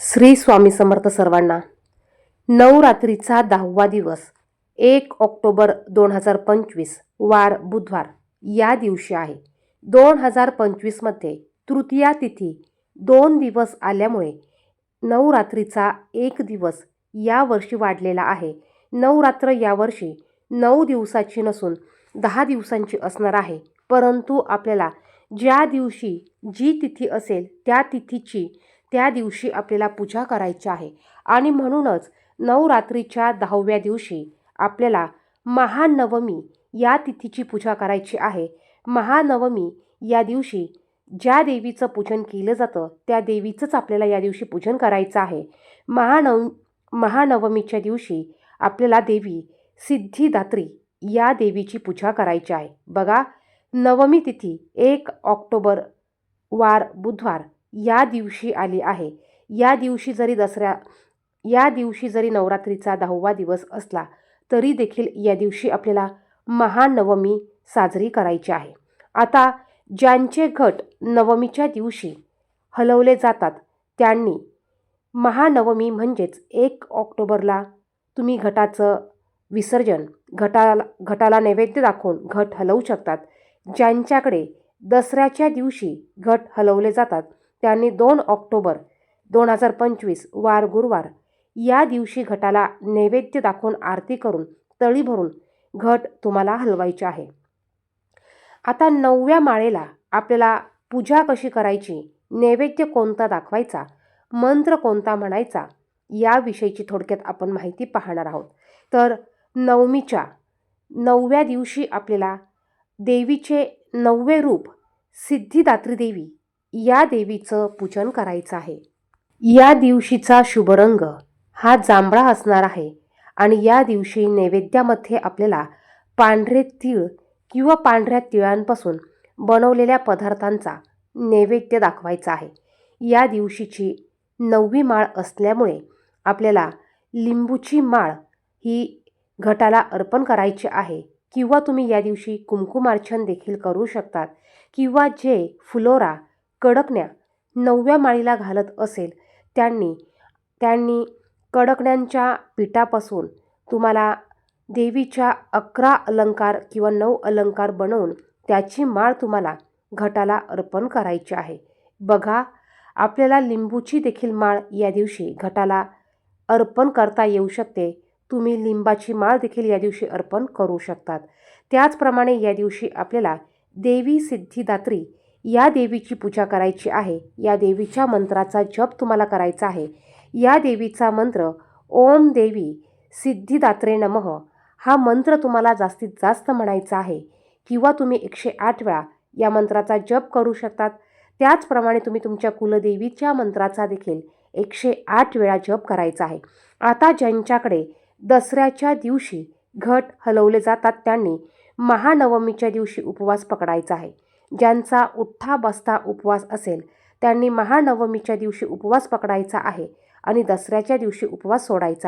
श्री स्वामी समर्थ सर्वांना नवरात्रीचा दहावा दिवस एक ऑक्टोबर दोन हजार पंचवीस वार बुधवार या दिवशी आहे. दोन हजार पंचवीसमध्ये तृतीया तिथी दोन दिवस आल्यामुळे नवरात्रीचा एक दिवस यावर्षी वाढलेला आहे. नवरात्र यावर्षी नऊ दिवसाची नसून दहा दिवसांची असणार आहे. परंतु आपल्याला ज्या दिवशी जी तिथी असेल त्या तिथीची त्या दिवशी आपल्याला पूजा करायची आहे. आणि म्हणूनच नवरात्रीच्या दहाव्या दिवशी आपल्याला महानवमी या तिथीची पूजा करायची आहे. महानवमी या दिवशी ज्या देवीचं पूजन केलं जातं त्या देवीचंच आपल्याला या दिवशी पूजन करायचं आहे. महानव महानवमीच्या दिवशी आपल्याला देवी सिद्धिदात्री या देवीची पूजा करायची आहे. बघा नवमी तिथी एक ऑक्टोबर वार बुधवार या दिवशी आली आहे. या दिवशी जरी दसऱ्या या दिवशी जरी नवरात्रीचा दहावा दिवस असला तरी देखील या दिवशी आपल्याला महानवमी साजरी करायची आहे. आता ज्यांचे घट नवमीच्या दिवशी हलवले जातात त्यांनी महानवमी म्हणजेच एक ऑक्टोबरला तुम्ही घटाचं विसर्जन घटाला घटाला नैवेद्य दाखवून घट हलवू शकतात. ज्यांच्याकडे दसऱ्याच्या दिवशी घट हलवले जातात त्यांनी दोन ऑक्टोबर दोन हजार पंचवीस वार गुरुवार या दिवशी घटाला नैवेद्य दाखवून आरती करून तळी भरून घट तुम्हाला हलवायचे आहे. आता नवव्या माळेला आपल्याला पूजा कशी करायची नैवेद्य कोणता दाखवायचा मंत्र कोणता म्हणायचा याविषयीची थोडक्यात आपण माहिती पाहणार आहोत. तर नवमीच्या नवव्या दिवशी आपल्याला देवीचे नववे रूप सिद्धिदात्री देवी या देवीचं पूजन करायचं आहे. या दिवशीचा शुभरंग हा जांभळा असणार आहे आणि या दिवशी नैवेद्यामध्ये आपल्याला पांढरे तीळ किंवा पांढऱ्या तिळांपासून बनवलेल्या पदार्थांचा नैवेद्य दाखवायचा आहे. या दिवशीची नववी माळ असल्यामुळे आपल्याला लिंबूची माळ ही घटाला अर्पण करायची आहे किंवा तुम्ही या दिवशी कुंकुमार्चन देखील करू शकतात किंवा जे फुलोरा कडकण्या नवव्या माळीला घालत असेल त्यांनी त्यांनी कडकण्यांच्या पिठापासून तुम्हाला देवीच्या अकरा अलंकार किंवा नऊ अलंकार बनवून त्याची माळ तुम्हाला घटाला अर्पण करायची आहे. बघा आपल्याला लिंबूची देखील माळ या दिवशी घटाला अर्पण करता येऊ शकते. तुम्ही लिंबाची माळ देखील या दिवशी अर्पण करू शकतात. त्याचप्रमाणे या दिवशी आपल्याला देवी सिद्धिदात्री या देवीची पूजा करायची आहे. या देवीच्या मंत्राचा जप तुम्हाला करायचा आहे. या देवीचा मंत्र ओम देवी सिद्धिदात्रे नमः हा मंत्र तुम्हाला जास्तीत जास्त म्हणायचा आहे. किंवा तुम्ही एकशे आठ वेळा या मंत्राचा जप करू शकतात. त्याचप्रमाणे तुम्ही तुमच्या कुलदेवीच्या मंत्राचा देखील एकशे आठ वेळा जप करायचा आहे. आता ज्यांच्याकडे दसऱ्याच्या दिवशी घट हलवले जातात त्यांनी महानवमीच्या दिवशी उपवास पकडायचा आहे. ज्यांचा उठ्ठा बसता उपवास असेल त्यांनी महानवमीच्या दिवशी उपवास पकडायचा आहे आणि दसऱ्याच्या दिवशी उपवास सोडायचा